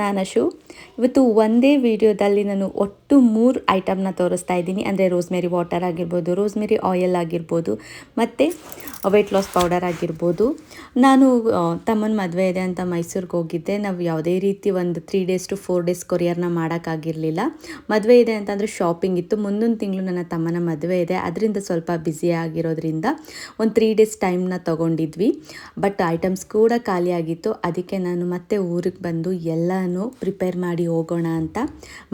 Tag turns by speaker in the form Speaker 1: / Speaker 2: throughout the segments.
Speaker 1: ನಾನು ಅಶು ಇವತ್ತು ಒಂದೇ ವಿಡಿಯೋದಲ್ಲಿ ನಾನು ಒಟ್ಟು ಮೂರು ಐಟಮ್ನ ತೋರಿಸ್ತಾ ಇದ್ದೀನಿ. ಅಂದರೆ ರೋಸ್ಮೆರಿ ವಾಟರ್ ಆಗಿರ್ಬೋದು, ರೋಸ್ಮೆರಿ ಆಯಿಲ್ ಆಗಿರ್ಬೋದು, ಮತ್ತು ವೆಯ್ಟ್ ಲಾಸ್ ಪೌಡರ್ ಆಗಿರ್ಬೋದು. ನಾನು ತಮ್ಮನ ಮದುವೆ ಇದೆ ಅಂತ ಮೈಸೂರಿಗೆ ಹೋಗಿದ್ದೆ. ನಾವು ಯಾವುದೇ ರೀತಿ ಒಂದು three days to four days ಕೊರಿಯರ್ನ ಮಾಡೋಕ್ಕಾಗಿರಲಿಲ್ಲ. ಮದುವೆ ಇದೆ ಅಂತಂದರೆ ಶಾಪಿಂಗ್ ಇತ್ತು. ಮುಂದಿನ ತಿಂಗಳು ನನ್ನ ತಮ್ಮನ ಮದುವೆ ಇದೆ. ಅದರಿಂದ ಸ್ವಲ್ಪ ಬ್ಯುಸಿ ಆಗಿರೋದ್ರಿಂದ ಒಂದು ತ್ರೀ ಡೇಸ್ ಟೈಮ್ನ ತೊಗೊಂಡಿದ್ವಿ. ಬಟ್ ಐಟಮ್ಸ್ ಕೂಡ ಖಾಲಿಯಾಗಿತ್ತು ಅದಕ್ಕೆ ನಾನು ಮತ್ತೆ ಊರಿಗೆ ಬಂದು ಎಲ್ಲನೂ ಪ್ರಿಪೇರ್ ಮಾಡಿ ಹೋಗೋಣ ಅಂತ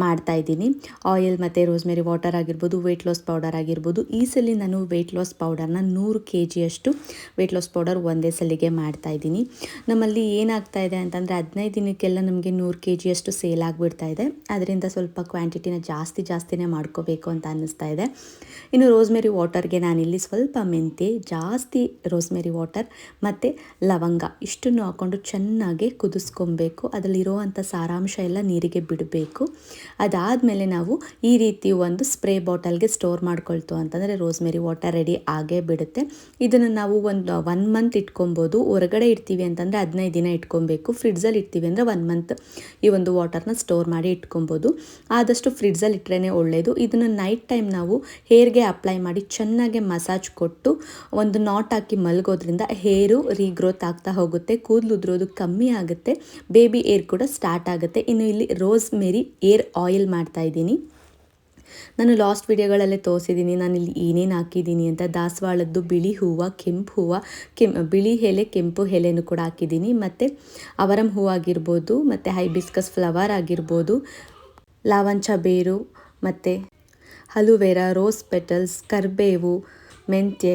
Speaker 1: ಮಾಡ್ತಾ ಇದ್ದೀನಿ. ಆಯಿಲ್ ಮತ್ತು ರೋಸ್ಮೆರಿ ವಾಟರ್ ಆಗಿರ್ಬೋದು ವೆಯ್ಟ್ ಲಾಸ್ ಪೌಡರ್ ಆಗಿರ್ಬೋದು, ಈ ಸಲ ನಾನು ವೆಯ್ಟ್ ಲಾಸ್ ಪೌಡರ್ನ ನೂರು ಕೆ ಜಿಯಷ್ಟು ವೆಯ್ಟ್ ಲಾಸ್ ಪೌಡರ್ ಒಂದೇ ಸಲಿಗೆ ಮಾಡ್ತಾ ಇದ್ದೀನಿ. ನಮ್ಮಲ್ಲಿ ಏನಾಗ್ತಾ ಇದೆ ಅಂತಂದರೆ ಹದಿನೈದು ದಿನಕ್ಕೆಲ್ಲ ನಮಗೆ ನೂರು ಕೆ ಜಿಯಷ್ಟು ಸೇಲ್ ಆಗಿಬಿಡ್ತಾ ಇದೆ. ಅದರಿಂದ ಸ್ವಲ್ಪ ಕ್ವಾಂಟಿಟಿನ ಜಾಸ್ತಿ ಜಾಸ್ತಿನೇ ಮಾಡ್ಕೋಬೇಕು ಅಂತ ಅನ್ನಿಸ್ತಾ ಇದೆ. ಇನ್ನು ರೋಸ್ಮೆರಿ ವಾಟರ್ಗೆ ನಾನಿಲ್ಲಿ ಸ್ವಲ್ಪ ಮೆಂತೆ ಜಾಸ್ತಿ ರೋಸ್ಮೆರಿ ವಾಟರ್ ಮತ್ತು ಲವಂಗ ಇಷ್ಟನ್ನು ಹಾಕ್ಕೊಂಡು ಚೆನ್ನಾಗಿ ಕುದಿಸ್ಕೊಬೇಕು. ಅದರಲ್ಲಿರುವಂಥ ಸಾರಾಂಶ ಎಲ್ಲ ನೀರಿಗೆ ಬಿಡಬೇಕು. ಅದಾದಮೇಲೆ ನಾವು ಈ ರೀತಿ ಒಂದು ಸ್ಪ್ರೇ ಬಾಟಲ್ಗೆ ಸ್ಟೋರ್ ಮಾಡ್ಕೊಳ್ತು ಅಂತಂದರೆ ರೋಸ್ಮೆರಿ ವಾಟರ್ ರೆಡಿ ಆಗೇ ಬಿಡುತ್ತೆ. ಇದನ್ನು ನಾವು ಒಂದು ಒನ್ ಮಂತ್ ಇಟ್ಕೊಬೋದು. ಹೊರಗಡೆ ಇಡ್ತೀವಿ ಅಂತಂದರೆ ಹದಿನೈದು ದಿನ ಇಟ್ಕೊಬೇಕು. ಫ್ರಿಡ್ಜಲ್ಲಿ ಇಡ್ತೀವಿ ಅಂದರೆ ಒನ್ ಮಂತ್ ಈ ಒಂದು ವಾಟರ್ನ ಸ್ಟೋರ್ ಮಾಡಿ ಇಟ್ಕೊಬೋದು. ಆದಷ್ಟು ಫ್ರಿಡ್ಜಲ್ಲಿ ಇಟ್ರೇ ಒಳ್ಳೆಯದು ಇದನ್ನು ನೈಟ್ ಟೈಮ್ ನಾವು ಹೇರ್ಗೆ ಅಪ್ಲೈ ಮಾಡಿ ಚೆನ್ನಾಗಿ ಮಸಾಜ್ ಕೊಟ್ಟು ಒಂದು ನಾಟ್ ಹಾಕಿ ಮಲಗೋದ್ರಿಂದ ಹೇರು ರೀಗ್ರೋತ್ ಆಗ್ತಾ ಹೋಗುತ್ತೆ. ಕೂದಲು ಉದುರೋದು ಕಮ್ಮಿ ಆಗುತ್ತೆ. ಬೇಬಿ ಏರ್ ಕೂಡ ಸ್ಟಾರ್ಟ್ ಆಗುತ್ತೆ. ಇನ್ನು ಇಲ್ಲಿ ರೋಸ್ ಮೇರಿ ಏರ್ ಆಯಿಲ್ ಮಾಡ್ತಾ ಇದ್ದೀನಿ. ನಾನು ಲಾಸ್ಟ್ ವಿಡಿಯೋಗಳಲ್ಲೇ ತೋರಿಸಿದ್ದೀನಿ. ನಾನು ಇಲ್ಲಿ ಏನೇನು ಹಾಕಿದ್ದೀನಿ ಅಂತ. ದಾಸವಾಳದ್ದು ಬಿಳಿ ಹೂವು, ಕೆಂಪು ಹೂವು, ಕೆಂ, ಬಿಳಿ ಎಲೆ, ಕೆಂಪು ಎಲೆನೂ ಕೂಡ ಹಾಕಿದ್ದೀನಿ. ಮತ್ತು ಅವರಂ ಹೂವು ಆಗಿರ್ಬೋದು, ಮತ್ತು ಹೈಬಿಸ್ಕಸ್ ಫ್ಲವರ್ ಆಗಿರ್ಬೋದು, ಲಾವಂಚ ಬೇರು, ಮತ್ತು ಹಲುವೆರ ರೋಸ್ ಪೆಟಲ್ಸ್ ಕರ್ಬೇವು, ಮೆಂತ್ಯ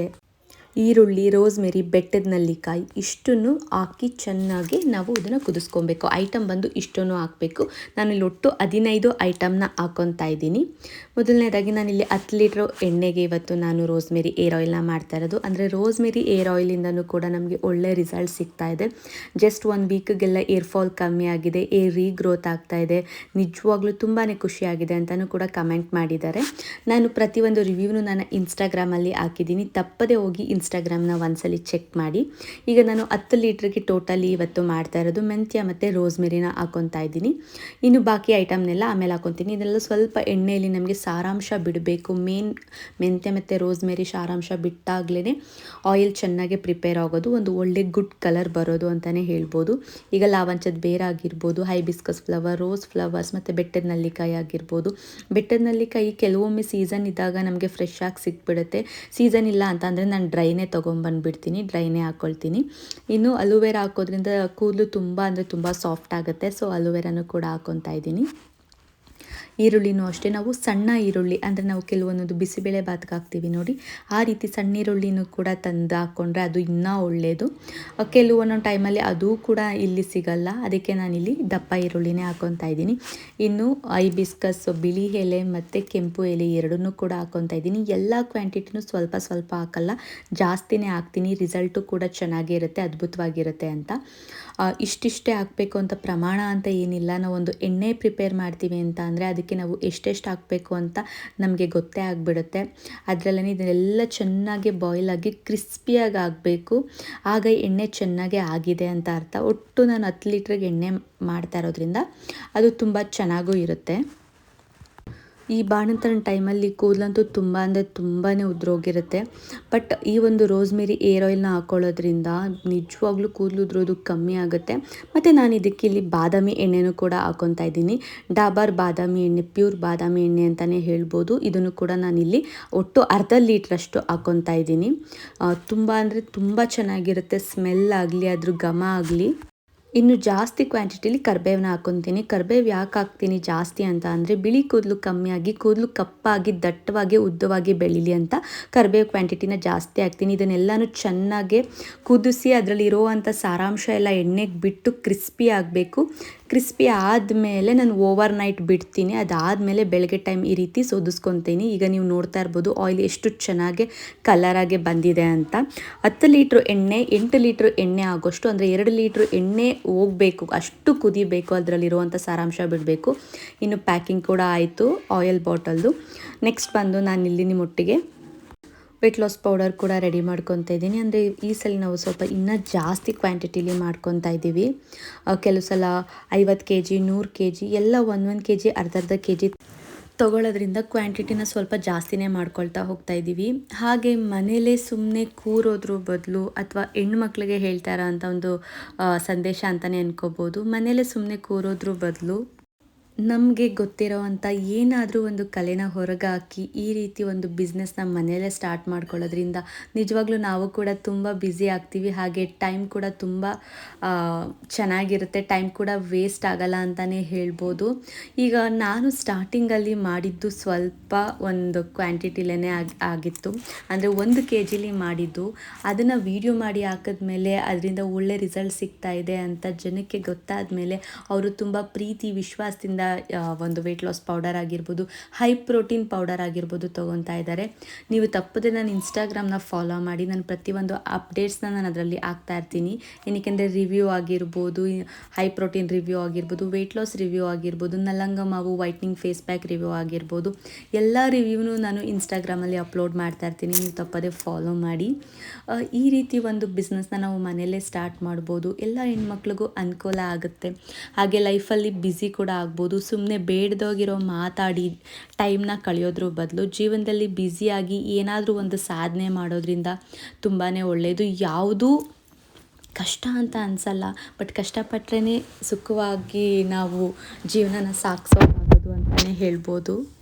Speaker 1: ಈರುಳ್ಳಿ, ರೋಸ್ಮೆರಿ, ಬೆಟ್ಟದ ನಲ್ಲಿಕಾಯಿ ಇಷ್ಟನ್ನು ಹಾಕಿ ಚೆನ್ನಾಗಿ ನಾವು ಇದನ್ನು ಕುದಿಸ್ಕೊಬೇಕು. ಐಟಮ್ ಬಂದು ಇಷ್ಟನ್ನು ಹಾಕಬೇಕು. ನಾನು ಇಲ್ಲಿ ಒಟ್ಟು ಹದಿನೈದು ಐಟಮ್ನ ಹಾಕೊತಾ ಇದ್ದೀನಿ. ಮೊದಲನೇದಾಗಿ ನಾನಿಲ್ಲಿ ಹತ್ತು ಲೀಟ್ರ್ ಎಣ್ಣೆಗೆ ಇವತ್ತು ನಾನು ರೋಸ್ಮೆರಿ ಏರ್ ಆಯಿಲ್ನ ಮಾಡ್ತಾ ಇರೋದು. ಅಂದರೆ ರೋಸ್ಮೆರಿ ಏರ್ ಆಯಿಲಿಂದನೂ ಕೂಡ ನಮಗೆ ಒಳ್ಳೆ ರಿಸಲ್ಟ್ ಸಿಗ್ತಾ ಇದೆ. ಜಸ್ಟ್ ಒನ್ ವೀಕ್ಗೆಲ್ಲ ಏರ್ ಫಾಲ್ ಕಮ್ಮಿ ಆಗಿದೆ. ಏರ್ ರೀಗ್ರೋತ್ ಆಗ್ತಾ ಇದೆ. ನಿಜವಾಗ್ಲೂ ತುಂಬಾ ಖುಷಿಯಾಗಿದೆ ಅಂತಲೂ ಕೂಡ ಕಮೆಂಟ್ ಮಾಡಿದ್ದಾರೆ. ನಾನು ಪ್ರತಿಯೊಂದು ರಿವ್ಯೂನು ನಾನು ಇನ್ಸ್ಟಾಗ್ರಾಮಲ್ಲಿ ಹಾಕಿದ್ದೀನಿ. ತಪ್ಪದೇ ಹೋಗಿ ಇನ್ಸ್ಟಾಗ್ರಾಮ್ನ ಒಂದ್ಸಲಿ ಚೆಕ್ ಮಾಡಿ. ಈಗ ನಾನು ಹತ್ತು ಲೀಟ್ರಿಗೆ ಟೋಟಲಿ ಇವತ್ತು ಮಾಡ್ತಾ ಇರೋದು ಮೆಂತ್ಯ ಮತ್ತು ರೋಸ್ಮೆರಿನ ಹಾಕೊತಾ ಇದ್ದೀನಿ. ಇನ್ನು ಬಾಕಿ ಐಟಮ್ನೆಲ್ಲ ಆಮೇಲೆ ಹಾಕೊತೀನಿ. ಇದೆಲ್ಲ ಸ್ವಲ್ಪ ಎಣ್ಣೆಯಲ್ಲಿ ನಮಗೆ ಸಾರಾಂಶ ಬಿಡಬೇಕು. ಮೇನ್ ಮೆಂತ್ಯ ಮತ್ತು ರೋಸ್ಮೆರಿ ಸಾರಾಂಶ ಬಿಟ್ಟಾಗಲೇ ಆಯಿಲ್ ಚೆನ್ನಾಗಿ ಪ್ರಿಪೇರ್ ಆಗೋದು. ಒಂದು ಒಳ್ಳೆ ಗುಡ್ ಕಲರ್ ಬರೋದು ಅಂತಲೇ ಹೇಳ್ಬೋದು. ಈಗ ಲಾವಂಚದ ಬೇರೆ ಆಗಿರ್ಬೋದು. ಹೈಬಿಸ್ಕಸ್ ಫ್ಲವರ್ ರೋಸ್ ಫ್ಲವರ್ಸ್ ಮತ್ತು ಬೆಟ್ಟದ ನಲ್ಲಿಕಾಯಿ ಆಗಿರ್ಬೋದು. ಬೆಟ್ಟದ ನಲ್ಲಿಕಾಯಿ ಕೆಲವೊಮ್ಮೆ ಸೀಸನ್ ಇದ್ದಾಗ ನಮಗೆ ಫ್ರೆಶ್ ಆಗಿ ಸಿಕ್ಬಿಡುತ್ತೆ. ಸೀಸನ್ ಇಲ್ಲ ಅಂತ ಅಂದರೆ ನಾನು ಡ್ರೈನೇ ತೊಗೊಂಬಂದ್ಬಿಡ್ತೀನಿ ಡ್ರೈನೇ ಹಾಕ್ಕೊಳ್ತೀನಿ ಇನ್ನು ಅಲೋವೆರಾ ಹಾಕೋದ್ರಿಂದ ಕೂದಲು ತುಂಬ ಅಂದರೆ ತುಂಬ ಸಾಫ್ಟ್ ಆಗುತ್ತೆ ಸೊ ಅಲೋವೆರಾನು ಕೂಡ ಹಾಕ್ಕೊತಾ ಇದ್ದೀನಿ. ಈರುಳ್ಳಿನೂ ಅಷ್ಟೇ. ನಾವು ಸಣ್ಣ ಈರುಳ್ಳಿ, ಅಂದರೆ ನಾವು ಕೆಲವೊಂದು ಬಿಸಿಬೇಳೆ ಬಾತ್ಗೆ ಹಾಕ್ತೀವಿ ನೋಡಿ. ಆ ರೀತಿ ಸಣ್ಣ ಈರುಳ್ಳಿನೂ ಕೂಡ ತಂದು ಹಾಕ್ಕೊಂಡ್ರೆ ಅದು ಇನ್ನೂ ಒಳ್ಳೆಯದು ಕೆಲವೊಂದೊಂದು ಟೈಮಲ್ಲಿ ಅದು ಕೂಡ ಇಲ್ಲಿ ಸಿಗಲ್ಲ. ಅದಕ್ಕೆ ನಾನಿಲ್ಲಿ ದಪ್ಪ ಈರುಳ್ಳಿನೇ ಹಾಕ್ಕೊತಾ ಇದ್ದೀನಿ. ಇನ್ನು ಐಬಿಸ್ಕಸ್ ಬಿಳಿ ಎಲೆ ಮತ್ತು ಕೆಂಪು ಎಲೆ ಎರಡನ್ನೂ ಕೂಡ ಹಾಕ್ಕೊತಾ ಇದ್ದೀನಿ. ಎಲ್ಲ ಕ್ವಾಂಟಿಟಿನೂ ಸ್ವಲ್ಪ ಸ್ವಲ್ಪ ಹಾಕಲ್ಲ. ಜಾಸ್ತಿನೇ ಹಾಕ್ತೀನಿ. ರಿಸಲ್ಟು ಕೂಡ ಚೆನ್ನಾಗಿರುತ್ತೆ, ಅದ್ಭುತವಾಗಿರುತ್ತೆ ಅಂತ. ಇಷ್ಟಿಷ್ಟೇ ಹಾಕಬೇಕು ಅಂತ ಪ್ರಮಾಣ ಅಂತ ಏನಿಲ್ಲ. ನಾವು ಒಂದು ಎಣ್ಣೆ ಪ್ರಿಪೇರ್ ಮಾಡ್ತೀವಿ ಅಂತ ಅಂದರೆ ಅದಕ್ಕೆ ನಾವು ಎಷ್ಟೆಷ್ಟು ಹಾಕಬೇಕು ಅಂತ ನಮಗೆ ಗೊತ್ತೇ ಆಗಿಬಿಡುತ್ತೆ. ಅದರಲ್ಲೇ ಇದನ್ನೆಲ್ಲ ಚೆನ್ನಾಗಿ ಬಾಯ್ಲ್ ಆಗಿ ಕ್ರಿಸ್ಪಿಯಾಗಿ ಆಗಬೇಕು ಆಗ ಎಣ್ಣೆ ಚೆನ್ನಾಗೇ ಆಗಿದೆ ಅಂತ ಅರ್ಥ. ಒಟ್ಟು ನಾನು ಹತ್ತು ಲೀಟ್ರಿಗೆ ಎಣ್ಣೆ ಮಾಡ್ತಾ ಇರೋದ್ರಿಂದ ಅದು ತುಂಬ ಚೆನ್ನಾಗೂ ಇರುತ್ತೆ. ಈ ಬಾಣಂತನ ಟೈಮಲ್ಲಿ ಕೂದಲಂತೂ ತುಂಬ ಅಂದರೆ ತುಂಬಾ ಉದ್ರೋಗಿರುತ್ತೆ. ಬಟ್ ಈ ಒಂದು ರೋಸ್ಮೆರಿ ಏರ್ ಆಯಿಲ್ನ ಹಾಕೊಳ್ಳೋದ್ರಿಂದ ನಿಜವಾಗ್ಲೂ ಕೂದಲು ಉದ್ರೋದು ಕಮ್ಮಿ ಆಗುತ್ತೆ. ಮತ್ತು ನಾನು ಇದಕ್ಕೆ ಇಲ್ಲಿ ಬಾದಾಮಿ ಎಣ್ಣೆನೂ ಕೂಡ ಹಾಕೊತಾ ಇದ್ದೀನಿ. ಡಾಬಾರ್ ಬಾದಾಮಿ ಎಣ್ಣೆ, ಪ್ಯೂರ್ ಬಾದಾಮಿ ಎಣ್ಣೆ ಅಂತಲೇ ಹೇಳ್ಬೋದು. ಇದನ್ನು ಕೂಡ ನಾನಿಲ್ಲಿ ಒಟ್ಟು ಅರ್ಧ ಲೀಟ್ರಷ್ಟು ಹಾಕೊತಾ ಇದ್ದೀನಿ. ತುಂಬ ಅಂದರೆ ತುಂಬ ಚೆನ್ನಾಗಿರುತ್ತೆ. ಸ್ಮೆಲ್ ಆಗಲಿ, ಅದ್ರ ಘಮ ಆಗಲಿ. ಇನ್ನು ಜಾಸ್ತಿ ಕ್ವಾಂಟಿಟಿಲಿ ಕರ್ಬೇವನ್ನ ಹಾಕೊತೀನಿ. ಕರ್ಬೇವು ಯಾಕೆ ಹಾಕ್ತೀನಿ ಜಾಸ್ತಿ ಅಂತ ಅಂದರೆ ಬಿಳಿ ಕೂದಲು ಕಮ್ಮಿಯಾಗಿ ಕೂದಲು ಕಪ್ಪಾಗಿ ದಟ್ಟವಾಗಿ ಉದ್ದವಾಗಿ ಬೆಳೀಲಿ ಅಂತ ಕರ್ಬೇವು ಕ್ವಾಂಟಿಟಿನ ಜಾಸ್ತಿ ಹಾಕ್ತೀನಿ. ಇದನ್ನೆಲ್ಲನೂ ಚೆನ್ನಾಗಿ ಕುದಿಸಿ ಅದರಲ್ಲಿ ಅಂಥ ಸಾರಾಂಶ ಎಲ್ಲ ಎಣ್ಣೆಗೆ ಬಿಟ್ಟು ಕ್ರಿಸ್ಪಿ ಆಗಬೇಕು. ಕ್ರಿಸ್ಪಿ ಆದಮೇಲೆ ನಾನು ಓವರ್ ನೈಟ್ ಬಿಡ್ತೀನಿ. ಅದಾದಮೇಲೆ ಬೆಳಗ್ಗೆ ಟೈಮ್ ಈ ರೀತಿ ಸೋದಿಸ್ಕೊತೀನಿ. ಈಗ ನೀವು ನೋಡ್ತಾ ಇರ್ಬೋದು ಆಯಿಲ್ ಎಷ್ಟು ಚೆನ್ನಾಗಿ ಕಲರಾಗಿ ಬಂದಿದೆ ಅಂತ. ಹತ್ತು ಲೀಟ್ರ್ ಎಣ್ಣೆ, ಎಂಟು ಲೀಟ್ರ್ ಎಣ್ಣೆ ಆಗೋಷ್ಟು ಅಂದರೆ ಎರಡು ಲೀಟ್ರ್ ಎಣ್ಣೆ ಹೋಗಬೇಕು. ಅಷ್ಟು ಕುದಿಬೇಕು ಅದರಲ್ಲಿರುವಂಥ ಸಾರಾಂಶ ಬಿಡಬೇಕು. ಇನ್ನು ಪ್ಯಾಕಿಂಗ್ ಕೂಡ ಆಯಿತು ಆಯಿಲ್ ಬಾಟಲ್ದು. ನೆಕ್ಸ್ಟ್ ಬಂದು ನಾನು ಇಲ್ಲಿ ನಿಮ್ಮೊಟ್ಟಿಗೆ ವೆಯ್ಟ್ ಲಾಸ್ ಪೌಡರ್ ಕೂಡ ರೆಡಿ ಮಾಡ್ಕೊತಾ ಇದ್ದೀನಿ. ಅಂದರೆ ಈ ಸಲ ನಾವು ಸ್ವಲ್ಪ ಇನ್ನೂ ಜಾಸ್ತಿ ಕ್ವಾಂಟಿಟಿಲಿ ಮಾಡ್ಕೊತಾ ಇದ್ದೀವಿ. ಕೆಲವು ಸಲ ಐವತ್ತು ಕೆ ಜಿ ನೂರು ಕೆ ಜಿ ಎಲ್ಲ ಒಂದೊಂದು ಕೆ ಜಿ ಅರ್ಧ ಅರ್ಧ ಕೆ ಜಿ ತೊಗೊಳೋದ್ರಿಂದ ಕ್ವಾಂಟಿಟಿನ ಸ್ವಲ್ಪ ಜಾಸ್ತಿನೇ ಮಾಡ್ಕೊಳ್ತಾ ಹೋಗ್ತಾ ಇದ್ದೀವಿ. ಹಾಗೆ ಮನೇಲೇ ಸುಮ್ಮನೆ ಕೂರೋದ್ರ ಬದಲು ಅಥವಾ ಹೆಣ್ಮಕ್ಳಿಗೆ ಇರೋ ಅಂಥ ಒಂದು ಸಂದೇಶ ಅಂತಲೇ ಅನ್ಕೋಬೋದು. ಮನೇಲೇ ಸುಮ್ಮನೆ ಕೂರೋದ್ರ ಬದಲು ನಮಗೆ ಗೊತ್ತಿರೋವಂಥ ಏನಾದರೂ ಒಂದು ಕಲೆನ ಹೊರಗೆ ಹಾಕಿ ಈ ರೀತಿ ಒಂದು ಬಿಸ್ನೆಸ್ನ ಮನೆಯಲ್ಲೇ ಸ್ಟಾರ್ಟ್ ಮಾಡ್ಕೊಳ್ಳೋದ್ರಿಂದ ನಿಜವಾಗ್ಲೂ ನಾವು ಕೂಡ ತುಂಬ ಬ್ಯುಸಿ ಆಗ್ತೀವಿ. ಹಾಗೆ ಟೈಮ್ ಕೂಡ ತುಂಬ ಚೆನ್ನಾಗಿರುತ್ತೆ. ಟೈಮ್ ಕೂಡ ವೇಸ್ಟ್ ಆಗಲ್ಲ ಅಂತಲೇ ಹೇಳ್ಬೋದು. ಈಗ ನಾನು ಸ್ಟಾರ್ಟಿಂಗಲ್ಲಿ ಮಾಡಿದ್ದು ಸ್ವಲ್ಪ ಒಂದು ಕ್ವಾಂಟಿಟಿಲೇ ಆಗಿ, ಆಗಿತ್ತು. ಅಂದರೆ ಒಂದು ಕೆ ಜಿಲಿ ಮಾಡಿದ್ದು. ಅದನ್ನು ವೀಡಿಯೋ ಮಾಡಿ ಹಾಕಿದ್ಮೇಲೆ ಅದರಿಂದ ಒಳ್ಳೆ ರಿಸಲ್ಟ್ ಸಿಗ್ತಾ ಇದೆ ಅಂತ ಜನಕ್ಕೆ ಗೊತ್ತಾದ ಮೇಲೆ ಅವರು ತುಂಬ ಪ್ರೀತಿ, ವಿಶ್ವಾಸದಿಂದ ಒಂದು ವೆಯ್ಟ್ ಲಾಸ್ ಪೌಡರ್ ಆಗಿರ್ಬೋದು ಹೈ ಪ್ರೋಟೀನ್ ಪೌಡರ್ ಆಗಿರ್ಬೋದು ತೊಗೊತಾ ಇದ್ದಾರೆ. ನೀವು ತಪ್ಪದೆ ನಾನು ಇನ್ಸ್ಟಾಗ್ರಾಮ್ನ ಫಾಲೋ ಮಾಡಿ, ನಾನು ಪ್ರತಿಯೊಂದು ಅಪ್ಡೇಟ್ಸ್ನ ನಾನು ಅದರಲ್ಲಿ ಆಗ್ತಾ ಇರ್ತೀನಿ. ಏನಕ್ಕೆಂದರೆ ರಿವ್ಯೂ ಆಗಿರ್ಬೋದು ಹೈ ಪ್ರೋಟೀನ್ ರಿವ್ಯೂ ಆಗಿರ್ಬೋದು ವೆಯ್ಟ್ ಲಾಸ್ ರಿವ್ಯೂ ಆಗಿರ್ಬೋದು, ನಲಂಗ ಮಾವು ವೈಟ್ನಿಂಗ್ ಫೇಸ್ ಪ್ಯಾಕ್ ರಿವ್ಯೂ ಆಗಿರ್ಬೋದು, ಎಲ್ಲ ರಿವ್ಯೂನು ನಾನು ಇನ್ಸ್ಟಾಗ್ರಾಮಲ್ಲಿ ಅಪ್ಲೋಡ್ ಮಾಡ್ತಾ ಇರ್ತೀನಿ. ನೀವು ತಪ್ಪದೆ ಫಾಲೋ ಮಾಡಿ. ಈ ರೀತಿ ಒಂದು ಬಿಸ್ನೆಸ್ನ ನಾವು ಮನೆಯಲ್ಲೇ ಸ್ಟಾರ್ಟ್ ಮಾಡ್ಬೋದು. ಎಲ್ಲ ಹೆಣ್ಮಕ್ಳಿಗೂ ಅನುಕೂಲ ಆಗುತ್ತೆ. ಹಾಗೆ ಲೈಫಲ್ಲಿ ಬ್ಯುಸಿ ಕೂಡ ಆಗ್ಬೋದು. ಸುಮ್ಮನೆ ಬೇಡ್ದೋಗಿರೋ ಮಾತಾಡಿ ಟೈಮ್ನ ಕಳೆಯೋದ್ರ ಬದಲು ಜೀವನದಲ್ಲಿ ಬ್ಯುಸಿಯಾಗಿ ಏನಾದರೂ ಒಂದು ಸಾಧನೆ ಮಾಡೋದ್ರಿಂದ ತುಂಬಾ ಒಳ್ಳೆಯದು ಯಾವುದೂ ಕಷ್ಟ ಅಂತ ಅನಿಸಲ್ಲ, ಬಟ್ ಕಷ್ಟಪಟ್ರೇ ಸುಖವಾಗಿ ನಾವು ಜೀವನನ ಸಾಗಿಸೋಕ್ಕಾಗೋದು ಅಂತಲೇ ಹೇಳ್ಬೋದು.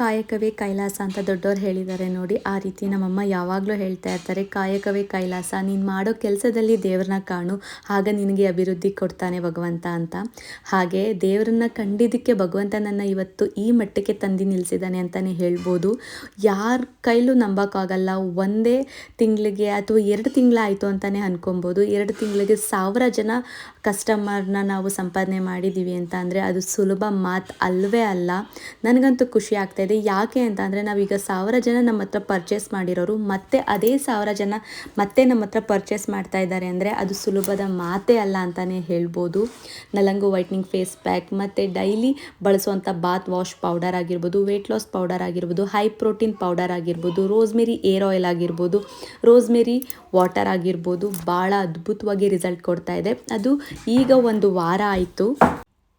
Speaker 1: ಕಾಯಕವೇ ಕೈಲಾಸ ಅಂತ ದೊಡ್ಡವ್ರು ಹೇಳಿದ್ದಾರೆ ನೋಡಿ. ಆ ರೀತಿ ನಮ್ಮಮ್ಮ ಯಾವಾಗಲೂ ಹೇಳ್ತಾ ಇರ್ತಾರೆ, ಕಾಯಕವೇ ಕೈಲಾಸ, ನೀನು ಮಾಡೋ ಕೆಲಸದಲ್ಲಿ ದೇವ್ರನ್ನ ಕಾಣು, ಆಗ ನಿನಗೆ ಅಭಿವೃದ್ಧಿ ಕೊಡ್ತಾನೆ ಭಗವಂತ ಅಂತ. ಹಾಗೆ ದೇವರನ್ನ ಕಂಡಿದ್ದಕ್ಕೆ ಭಗವಂತ ನನ್ನ ಇವತ್ತು ಈ ಮಟ್ಟಕ್ಕೆ ತಂದು ನಿಲ್ಲಿಸಿದ್ದಾನೆ ಅಂತಲೇ ಹೇಳ್ಬೋದು. ಯಾರ ಕೈಲೂ ನಂಬೋಕ್ಕಾಗಲ್ಲ, ಒಂದೇ ತಿಂಗಳಿಗೆ ಅಥವಾ ಎರಡು ತಿಂಗಳಾಯಿತು ಅಂತಲೇ ಅನ್ಕೊಬೋದು. ಎರಡು ತಿಂಗಳಿಗೆ ಸಾವಿರ ಜನ ಕಸ್ಟಮರ್ನ ನಾವು ಸಂಪಾದನೆ ಮಾಡಿದ್ದೀವಿ ಅಂತ ಅಂದರೆ ಅದು ಸುಲಭ ಮಾತು ಅಲ್ಲವೇ ಅಲ್ಲ. ನನಗಂತೂ ಖುಷಿ ಆಗ್ತಾ ಇದೆ ಯಾಕೆ ಅಂತ ಅಂದರೆ ನಾವೀಗ ಸಾವಿರ ಜನ ನಮ್ಮ ಹತ್ರ ಪರ್ಚೇಸ್ ಮಾಡಿರೋರು, ಮತ್ತೆ ಅದೇ ಸಾವಿರ ಜನ ಮತ್ತೆ ನಮ್ಮ ಹತ್ರ ಪರ್ಚೇಸ್ ಮಾಡ್ತಾ ಇದ್ದಾರೆ ಅಂದರೆ ಅದು ಸುಲಭದ ಮಾತೇ ಅಲ್ಲ ಅಂತಲೇ ಹೇಳ್ಬೋದು. ನಲಂಗು ವೈಟ್ನಿಂಗ್ ಫೇಸ್ ಪ್ಯಾಕ್ ಮತ್ತು ಡೈಲಿ ಬಳಸುವಂಥ ಬಾತ್ ವಾಶ್ ಪೌಡರ್ ಆಗಿರ್ಬೋದು ವೆಯ್ಟ್ ಲಾಸ್ ಪೌಡರ್ ಆಗಿರ್ಬೋದು ಹೈ ಪ್ರೋಟೀನ್ ಪೌಡರ್ ಆಗಿರ್ಬೋದು ರೋಸ್ಮೆರಿ ಏರ್ ಆಯಿಲ್ ಆಗಿರ್ಬೋದು ರೋಸ್ಮೆರಿ ವಾಟರ್ ಆಗಿರ್ಬೋದು, ಭಾಳ ಅದ್ಭುತವಾಗಿ ರಿಸಲ್ಟ್ ಕೊಡ್ತಾ ಇದೆ. ಅದು ಈಗ ಒಂದು ವಾರ ಆಯಿತು.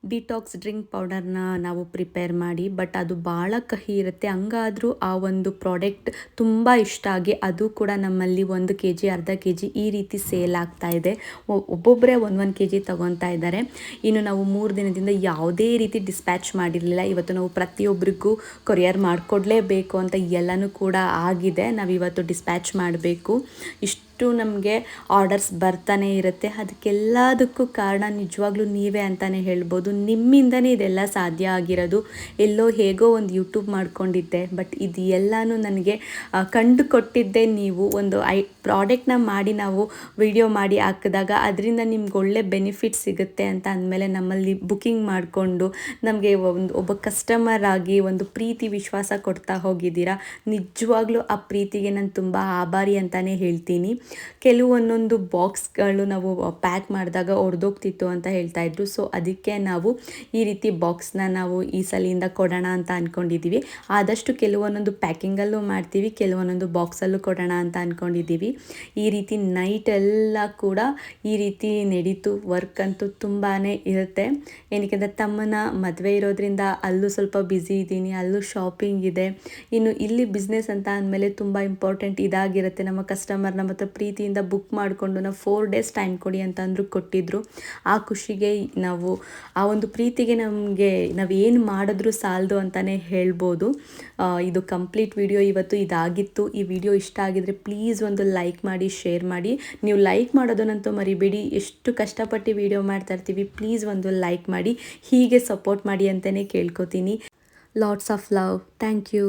Speaker 1: ಡಿಟಾಕ್ಸ್ ಡ್ರಿಂಕ್ ಪೌಡರ್ನ ನಾವು ಪ್ರಿಪೇರ್ ಮಾಡಿ, ಬಟ್ ಅದು ಭಾಳ ಕಹಿ ಇರುತ್ತೆ. ಹಂಗಾದರೂ ಆ ಒಂದು ಪ್ರಾಡಕ್ಟ್ ತುಂಬ ಇಷ್ಟ ಆಗಿ ಅದು ಕೂಡ ನಮ್ಮಲ್ಲಿ ಒಂದು ಕೆ ಜಿ ಅರ್ಧ ಕೆ ಜಿ ಈ ರೀತಿ ಸೇಲ್ ಆಗ್ತಾ ಇದೆ. ಒಬ್ಬೊಬ್ಬರೇ ಒಂದು ಒಂದು ಕೆ ಜಿ ತೊಗೊತಾ ಇದ್ದಾರೆ. ಇನ್ನು ನಾವು ಮೂರು ದಿನದಿಂದ ಯಾವುದೇ ರೀತಿ ಡಿಸ್ಪ್ಯಾಚ್ ಮಾಡಿರಲಿಲ್ಲ. ಇವತ್ತು ನಾವು ಪ್ರತಿಯೊಬ್ಬರಿಗೂ ಕೊರಿಯರ್ ಮಾಡಿಕೊಡ್ಲೇಬೇಕು ಅಂತ ಎಲ್ಲನೂ ಕೂಡ ಆಗಿದೆ. ನಾವು ಇವತ್ತು ಡಿಸ್ಪ್ಯಾಚ್ ಮಾಡಬೇಕು. ಇಷ್ಟು ನಮಗೆ ಆರ್ಡರ್ಸ್ ಬರ್ತಾನೆ ಇರುತ್ತೆ. ಅದಕ್ಕೆಲ್ಲದಕ್ಕೂ ಕಾರಣ ನಿಜವಾಗ್ಲೂ ನೀವೇ ಅಂತಲೇ ಹೇಳ್ಬೋದು. ನಿಮ್ಮಿಂದನೇ ಇದೆಲ್ಲ ಸಾಧ್ಯ ಆಗಿರೋದು. ಎಲ್ಲೋ ಹೇಗೋ ಒಂದು ಯೂಟ್ಯೂಬ್ ಮಾಡ್ಕೊಂಡಿದ್ದೆ. ಬಟ್ ಇದು ಎಲ್ಲನೂ ನನಗೆ ಕಂಡುಕೊಟ್ಟಿದ್ದೇ ಕಂಡು ಕೊಟ್ಟಿದ್ದೆ ನೀವು. ಒಂದು ಐ ಪ್ರಾಡಕ್ಟ್ನ ಮಾಡಿ ನಾವು ವಿಡಿಯೋ ಮಾಡಿ ಹಾಕಿದಾಗ ಅದರಿಂದ ನಿಮ್ಗೆ ಒಳ್ಳೆ ಬೆನಿಫಿಟ್ ಸಿಗುತ್ತೆ ಅಂತ ಅಂದಮೇಲೆ ನಮ್ಮಲ್ಲಿ ಬುಕಿಂಗ್ ಮಾಡಿಕೊಂಡು ನಮಗೆ ಒಂದು ಒಬ್ಬ ಕಸ್ಟಮರ್ ಆಗಿ ಒಂದು ಪ್ರೀತಿ ವಿಶ್ವಾಸ ಕೊಡ್ತಾ ಹೋಗಿದ್ದೀರಾ. ನಿಜವಾಗ್ಲೂ ಆ ಪ್ರೀತಿಗೆ ನಾನು ತುಂಬ ಆಭಾರಿ ಅಂತಲೇ ಹೇಳ್ತೀನಿ. ಕೆಲವೊಂದೊಂದು ಬಾಕ್ಸ್ಗಳು ನಾವು ಪ್ಯಾಕ್ ಮಾಡಿದಾಗ ಒಡೆದೋಗ್ತಿತ್ತು ಅಂತ ಹೇಳ್ತಾ ಇದ್ರು. ಸೊ, ಅದಕ್ಕೆ ನಾವು ಈ ರೀತಿ ಬಾಕ್ಸ್ನ ನಾವು ಈ ಸಲಿಯಿಂದ ಕೊಡೋಣ ಅಂತ ಅಂದ್ಕೊಂಡಿದ್ದೀವಿ ಆದಷ್ಟು ಕೆಲವೊಂದೊಂದು ಪ್ಯಾಕಿಂಗಲ್ಲೂ ಮಾಡ್ತೀವಿ ಕೆಲವೊಂದೊಂದು ಬಾಕ್ಸಲ್ಲೂ ಕೊಡೋಣ ಅಂತ ಅಂದ್ಕೊಂಡಿದ್ದೀವಿ ಈ ರೀತಿ ನೈಟ್ ಎಲ್ಲ ಕೂಡ ಈ ರೀತಿ ನಡೀತು. ವರ್ಕ್ ಅಂತೂ ತುಂಬಾ ಇರುತ್ತೆ. ಏನಕ್ಕೆಂದರೆ ತಮ್ಮನ ಮದುವೆ ಇರೋದ್ರಿಂದ ಅಲ್ಲೂ ಸ್ವಲ್ಪ ಬ್ಯುಸಿ ಇದ್ದೀನಿ, ಅಲ್ಲೂ ಶಾಪಿಂಗ್ ಇದೆ. ಇನ್ನು ಇಲ್ಲಿ ಬಿಸ್ನೆಸ್ ಅಂತ ಅಂದಮೇಲೆ ತುಂಬ ಇಂಪಾರ್ಟೆಂಟ್ ಇದಾಗಿರುತ್ತೆ. ನಮ್ಮ ಕಸ್ಟಮರ್ನ ಮತ್ತು ಪ್ರೀತಿಯಿಂದ ಬುಕ್ ಮಾಡಿಕೊಂಡು ನಾವು ಫೋರ್ ಡೇಸ್ ಟೈಮ್ ಕೊಡಿ ಅಂತ ಕೊಟ್ಟಿದ್ದರು ಕೊಟ್ಟಿದ್ರು. ಆ ಖುಷಿಗೆ ನಾವು, ಆ ಒಂದು ಪ್ರೀತಿಗೆ ನಮಗೆ ನಾವು ಏನು ಮಾಡಿದ್ರೂ ಸಾಲದು ಅಂತಲೇ ಹೇಳ್ಬೋದು. ಇದು ಕಂಪ್ಲೀಟ್ ವಿಡಿಯೋ ಇವತ್ತು ಇದಾಗಿತ್ತು. ಈ ವಿಡಿಯೋ ಇಷ್ಟ ಆಗಿದ್ರೆ ಪ್ಲೀಸ್ ಒಂದು ಲೈಕ್ ಮಾಡಿ ಶೇರ್ ಮಾಡಿ. ನೀವು ಲೈಕ್ ಮಾಡೋದನ್ನಂತೂ ಮರಿಬೇಡಿ. ಎಷ್ಟು ಕಷ್ಟಪಟ್ಟು ವಿಡಿಯೋ ಮಾಡ್ತಾ ಇರ್ತೀವಿ ಪ್ಲೀಸ್ ಒಂದು ಲೈಕ್ ಮಾಡಿ. ಹೀಗೆ ಸಪೋರ್ಟ್ ಮಾಡಿ ಅಂತಲೇ ಕೇಳ್ಕೊತೀನಿ. Lots of love thank you